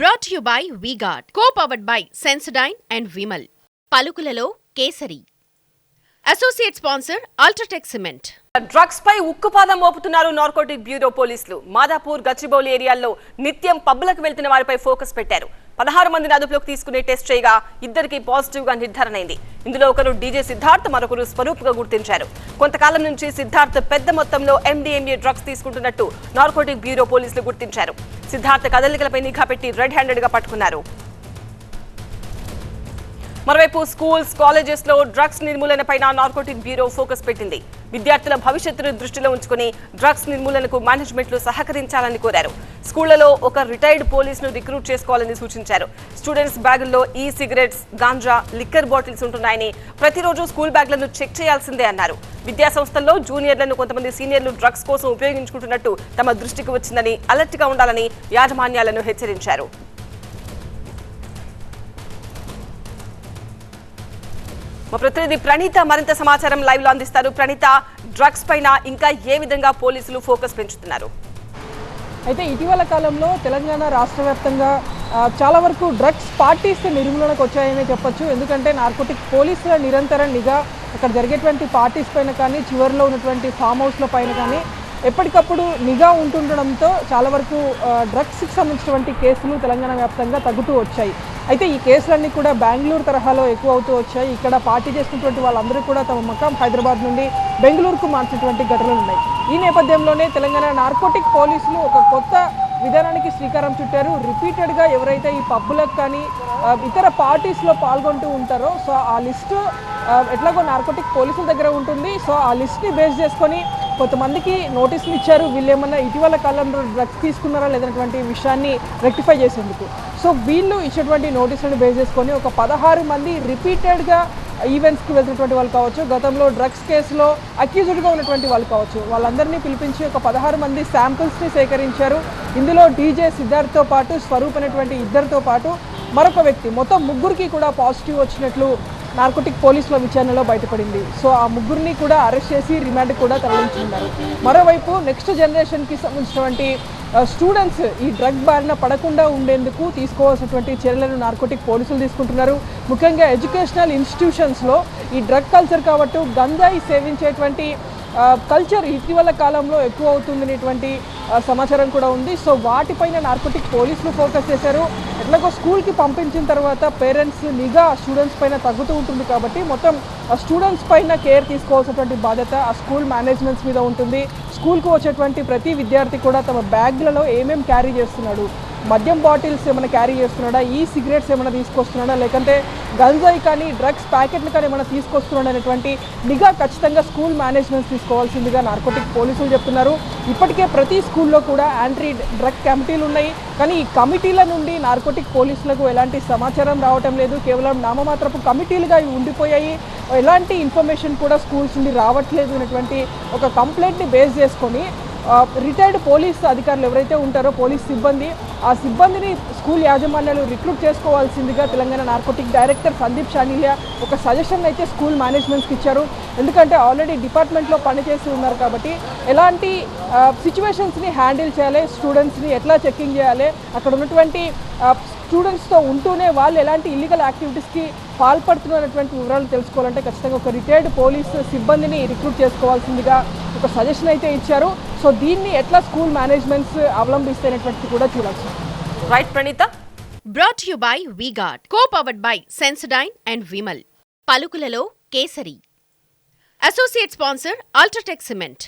Brought you by V Guard co powered by Sensodyne and Vimal పలుకులలో Kesari. Associate sponsor UltraTech cement drugs పై ఉక్కుపాదం మోపుతున్నారు narcotic bureau పోలీసులు. మాదాపూర్ గచ్చిబౌలి ఏరియాల్లో నిత్యం పబ్బులకు వెళ్తున్న వారిపై ఫోకస్ పెట్టారు. పదహారు మందిని అదుపులోకి తీసుకునే టెస్ట్ చేయగా ఇద్దరికి పాజిటివ్గా నిర్ధారణ అయింది ఇందులో ఒకరు డీజే సిద్ధార్థ్ మరొకరు స్వరూప్గా గుర్తించారు. కొంతకాలం నుంచి సిద్ధార్థ్ పెద్ద మొత్తంలో ఎండిఎంఏ డ్రగ్స్ తీసుకుంటున్నట్టు నార్కోటిక్ బ్యూరో పోలీసులు గుర్తించారు. సిద్ధార్థ కదలికలపై నిఘా పెట్టి రెడ్ హ్యాండెడ్గా పట్టుకున్నారు. మరోవైపు స్కూల్స్ కాలేజెస్లో డ్రగ్స్ నిర్మూలనపై నార్కోటిక్ బ్యూరో ఫోకస్ పెట్టింది. విద్యార్థుల భవిష్యత్తును దృష్టిలో ఉంచుకుని డ్రగ్స్ నిర్మూలనకు మేనేజ్మెంట్లు సహకరించాలని కోరారు. స్కూళ్ళలో ఒక రిటైర్డ్ పోలీసును రిక్రూట్ చేసుకోవాలని సూచించారు. స్టూడెంట్స్ బ్యాగుల్లో ఈ సిగరెట్స్ గాంజా లిక్కర్ బాటిల్స్ ఉంటున్నాయని ప్రతిరోజు స్కూల్ బ్యాగ్లను చెక్ చేయాల్సిందే అన్నారు. విద్యాసంస్థల్లో జూనియర్లను కొంతమంది సీనియర్లు డ్రగ్స్ కోసం ఉపయోగించుకుంటున్నట్టు తమ దృష్టికి వచ్చిందని అలర్ట్గా ఉండాలని యాజమాన్యాలను హెచ్చరించారు. మా ప్రతినిధి ప్రణీత మరింత సమాచారం లైవ్లో అందిస్తారు. ప్రణీత డ్రగ్స్ పైన ఇంకా ఏ విధంగా పోలీసులు ఫోకస్ పెంచుతున్నారు? అయితే ఇటీవల కాలంలో తెలంగాణ రాష్ట్ర వ్యాప్తంగా చాలా వరకు డ్రగ్స్ పార్టీస్ నిర్మూలనకు వచ్చాయనే చెప్పొచ్చు. ఎందుకంటే నార్కోటిక్ పోలీసుల నిరంతర నిఘా అక్కడ జరిగేటువంటి పార్టీస్ పైన కానీ చివరిలో ఉన్నటువంటి ఫామ్ హౌస్ల పైన కానీ ఎప్పటికప్పుడు నిఘా ఉంటుండడంతో చాలా వరకు డ్రగ్స్కి సంబంధించినటువంటి కేసులు తెలంగాణ వ్యాప్తంగా తగ్గుతూ వచ్చాయి. అయితే ఈ కేసులన్నీ కూడా బెంగళూరు తరహాలో ఎక్కువ అవుతూ వచ్చాయి. ఇక్కడ పార్టీ చేసినటువంటి వాళ్ళందరూ కూడా తమ మకాం హైదరాబాద్ నుండి బెంగళూరుకు మార్చినటువంటి ఘటనలు ఉన్నాయి. ఈ నేపథ్యంలోనే తెలంగాణ నార్కోటిక్ పోలీసులు ఒక కొత్త విధానానికి శ్రీకారం చుట్టారు. రిపీటెడ్గా ఎవరైతే ఈ పబ్బులకు కానీ ఇతర పార్టీస్లో పాల్గొంటూ ఉంటారో సో ఆ లిస్టు ఎట్లాగో నార్కోటిక్ పోలీసుల దగ్గర ఉంటుంది. సో ఆ లిస్ట్ని బేస్ చేసుకొని కొంతమందికి నోటీసులు ఇచ్చారు వీళ్ళు ఏమన్నా ఇటీవల కాలంలో డ్రగ్స్ తీసుకున్నారా లేదన్నటువంటి విషయాన్ని రెక్టిఫై చేసేందుకు. సో వీళ్ళు ఇచ్చేటువంటి నోటీసులను బేస్ చేసుకొని ఒక పదహారు మంది రిపీటెడ్గా ఈవెంట్స్కి వెళ్తున్నటువంటి వాళ్ళు కావచ్చు గతంలో డ్రగ్స్ కేసులో అక్యూజ్డ్గా ఉన్నటువంటి వాళ్ళు కావచ్చు వాళ్ళందరినీ పిలిపించి ఒక పదహారు మంది శాంపిల్స్ని సేకరించారు. ఇందులో డీజే సిద్ధార్థ్తో పాటు స్వరూప్ అనేటువంటి ఇద్దరితో పాటు మరొక వ్యక్తి మొత్తం ముగ్గురికి కూడా పాజిటివ్ వచ్చినట్లు నార్కోటిక్ పోలీసుల విచారణలో బయటపడింది. సో ఆ ముగ్గురిని కూడా అరెస్ట్ చేసి రిమాండ్ కూడా తరలించున్నారు మరోవైపు నెక్స్ట్ జనరేషన్కి సంబంధించినటువంటి స్టూడెంట్స్ ఈ డ్రగ్ బారిన పడకుండా ఉండేందుకు తీసుకోవాల్సినటువంటి చర్యలను నార్కోటిక్ పోలీసులు తీసుకుంటున్నారు. ముఖ్యంగా ఎడ్యుకేషనల్ ఇన్స్టిట్యూషన్స్లో ఈ డ్రగ్ కల్చర్ కాబట్టి గంజాయి సేవించేటువంటి కల్చర్ ఇటీవల కాలంలో ఎక్కువ అవుతుందనేటువంటి సమాచారం కూడా ఉంది. సో వాటిపైన నార్కోటిక్ పోలీసులు ఫోకస్ చేశారు. ఎట్లాగో స్కూల్కి పంపించిన తర్వాత పేరెంట్స్ నిఘా స్టూడెంట్స్ పైన తగ్గుతూ ఉంటుంది కాబట్టి మొత్తం ఆ స్టూడెంట్స్ పైన కేర్ తీసుకోవాల్సినటువంటి బాధ్యత ఆ స్కూల్ మేనేజ్మెంట్స్ మీద ఉంటుంది. స్కూల్కి వచ్చేటువంటి ప్రతి విద్యార్థి కూడా తమ బ్యాగ్లలో ఏమేమి క్యారీ చేస్తున్నాడు? మద్యం బాటిల్స్ ఏమైనా క్యారీ చేస్తున్నాడా? ఈ సిగరెట్స్ ఏమైనా తీసుకొస్తున్నాడా? లేకంటే గంజాయి కానీ డ్రగ్స్ ప్యాకెట్లు కానీ ఏమైనా తీసుకొస్తున్నాడు అనేటువంటి నిఘా ఖచ్చితంగా స్కూల్ మేనేజ్మెంట్స్ తీసుకోవాల్సిందిగా నార్కోటిక్ పోలీసులు చెప్తున్నారు. ఇప్పటికే ప్రతి స్కూల్లో కూడా యాంటీ డ్రగ్ కమిటీలు ఉన్నాయి. కానీ ఈ కమిటీల నుండి నార్కోటిక్ పోలీసులకు ఎలాంటి సమాచారం రావటం లేదు. కేవలం నామమాత్రపు కమిటీలుగా ఇవి ఉండిపోయాయి. ఎలాంటి ఇన్ఫర్మేషన్ కూడా స్కూల్స్ నుండి రావట్లేదు అనేటువంటి ఒక కంప్లైంట్ని బేస్ చేసుకొని రిటైర్డ్ పోలీస్ అధికారులు ఎవరైతే ఉంటారో పోలీస్ సిబ్బంది ఆ సిబ్బందిని స్కూల్ యాజమాన్యాలు రిక్రూట్ చేసుకోవాల్సిందిగా తెలంగాణ నార్కోటిక్ డైరెక్టర్ సందీప్ షానిలియా ఒక సజెషన్ అయితే స్కూల్ మేనేజ్మెంట్స్కి ఇచ్చారు. ఎందుకంటే ఆల్రెడీ డిపార్ట్మెంట్లో పనిచేసి ఉన్నారు కాబట్టి ఎలాంటి సిచ్యువేషన్స్ని హ్యాండిల్ చేయాలి స్టూడెంట్స్ని ఎట్లా చెక్కింగ్ చేయాలి అక్కడ ఉన్నటువంటి స్టూడెంట్స్తో ఉంటూనే వాళ్ళు ఎలాంటి ఇల్లీగల్ యాక్టివిటీస్కి పాల్పడుతున్నటువంటి వివరాలు తెలుసుకోవాలంటే ఖచ్చితంగా ఒక రిటైర్డ్ పోలీస్ సిబ్బందిని రిక్రూట్ చేసుకోవాల్సిందిగా ఒక సజెషన్ అయితే ఇచ్చారు. సో దీన్ని ఎట్లా స్కూల్ మేనేజ్మెంట్స్ అవలంబిస్తాయనేటువంటిది కూడా చూడొచ్చు right Praneetha brought you by V Guard co powered by Sensodyne and Vimal పలుకులలో kesari. Associate sponsor UltraTech cement